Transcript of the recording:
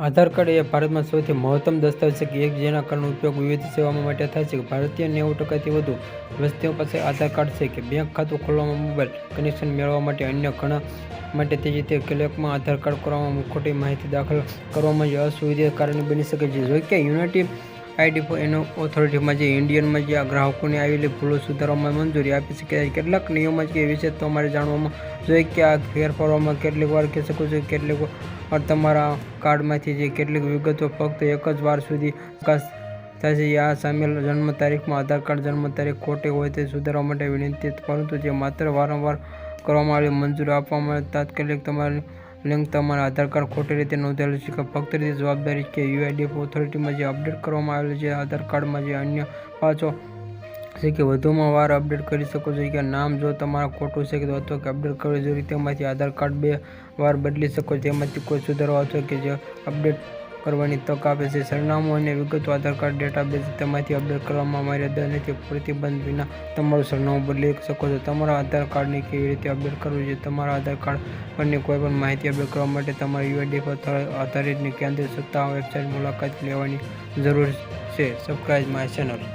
આધાર card એ ભારતમાં સૌથી મહત્તમ દસ્તાવેજ છે કે એક જેના કાર્ડનો ઉપયોગ વિવિધ સેવાઓ માટે થાય છે. ભારતીય નેવું ટકાથી વધુ વસ્તીઓ પાસે આધાર કાર્ડ છે કે બેંક ખાતું ખોલવામાં મોબાઈલ કનેક્શન મેળવવા માટે અન્ય ઘણા માટે તે ક્લેકમાં આધાર કાર્ડ કરવામાં ખોટી માહિતી દાખલ કરવામાં અસુવિધા કારણે બની શકે છે. જો કે યુનાઇટેડ આઈડી એનો ઓથોરિટીમાં જે ઇન્ડિયનમાં જે આ ગ્રાહકોને આવેલી ભૂલો સુધારવામાં મંજૂરી આપી શકે છે. કેટલાક નિયમો છે એ વિશે તમારે જાણવામાં જોઈએ કે આ ફેરફારોમાં કેટલીક વાર કહી શકો છો કેટલીક વાર તમારા કાર્ડમાંથી જે કેટલીક વિગતો ફક્ત એક જ વાર સુધી થાય છે. આ સામેલ જન્મ તારીખમાં આધાર કાર્ડ જન્મ તારીખ ખોટી હોય તે સુધારવા માટે વિનંતી પરંતુ જે માત્ર વારંવાર કરવામાં આવેલી મંજૂરી આપવામાં તાત્કાલિક તમારી લિંક તમારા આધાર કાર્ડ ખોટી રીતે નોંધાયેલું છે કે ફક્ત રીતે જવાબદારી કે યુઆઈડીએફ ઓથોરિટીમાં જે અપડેટ કરવામાં આવેલું છે, આધાર કાર્ડમાં જે અન્ય પાછો છે કે વધુમાં વાર અપડેટ કરી શકો છો કે નામ જો તમારા ખોટું છે કે અથવા કે અપડેટ કરવું જરૂરી તેમાંથી આધાર કાર્ડ બે વાર બદલી શકો તેમાંથી કોઈ સુધારો અથવા કે જે અપડેટ કરવાની તક આપે છે. સરનામું અને વિગતો આધાર કાર્ડ ડેટાબેઝ તેમાંથી અપડેટ કરવામાં મર્યાદા નથી પ્રતિબંધ વિના તમારું સરનામું બદલી શકો છો. તમારા આધાર કાર્ડને કેવી રીતે અપડેટ કરવું છે તમારા આધાર કાર્ડ પરની કોઈપણ માહિતી અપડેટ કરવા માટે તમારે યુઆઈડી પર આધારિત કેન્દ્રીય સત્તા વેબસાઇટ મુલાકાત લેવાની જરૂર છે. Subscribe my channel.